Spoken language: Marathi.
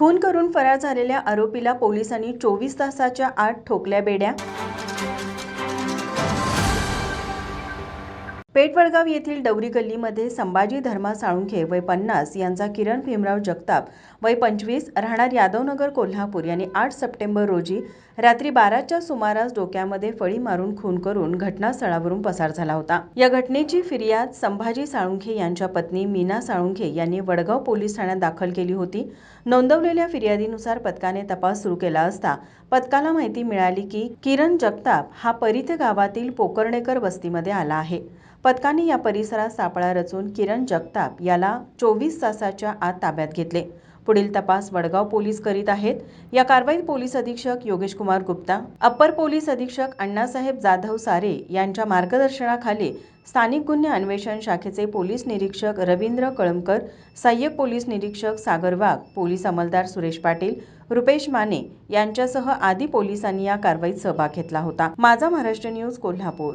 खून करून फरार झालेल्या आरोपीला पोलिसांनी चोवीस तासाच्या आत ठोकल्या बेड्या पेठवडगाव येथील डवरी गल्लीमध्ये संभाजी धर्मा साळुंखे वय पन्नास यांचा किरण भीमराव जगताप वय पंचवीस राहणार यादवनगर कोल्हापूर यांनी आठ सप्टेंबर रोजी रात्री बाराच्या सुमारास डोक्यामध्ये फळी मारून खून करून घटनास्थळावरून पसार झाला होता. या घटनेची फिर्याद संभाजी साळुंखे यांच्या पत्नी मीना साळुंखे यांनी वडगाव पोलीस ठाण्यात दाखल केली होती. नोंदवलेल्या फिर्यादीनुसार पथकाने तपास सुरू केला असता पथकाला माहिती मिळाली की किरण जगताप हा परित गावातील पोकर्णेकर वस्तीमध्ये आला आहे. पथकाने या परिसरात सापळा रचून किरण जगताप याला चोवीस तासाच्या आत ताब्यात घेतले. पुढील तपास वडगाव पोलीस करीत आहेत. या कारवाईत पोलीस अधीक्षक योगेश कुमार गुप्ता अप्पर पोलीस अधीक्षक अण्णासाहेब जाधव सारे यांच्या मार्गदर्शनाखाली स्थानिक गुन्हे अन्वेषण शाखेचे पोलीस निरीक्षक रवींद्र कळमकर सहाय्यक पोलीस निरीक्षक सागर वाघ पोलीस अंमलदार सुरेश पाटील रुपेश माने यांच्यासह आदी पोलिसांनी या कारवाईत सहभाग घेतला होता. माझा महाराष्ट्र न्यूज कोल्हापूर.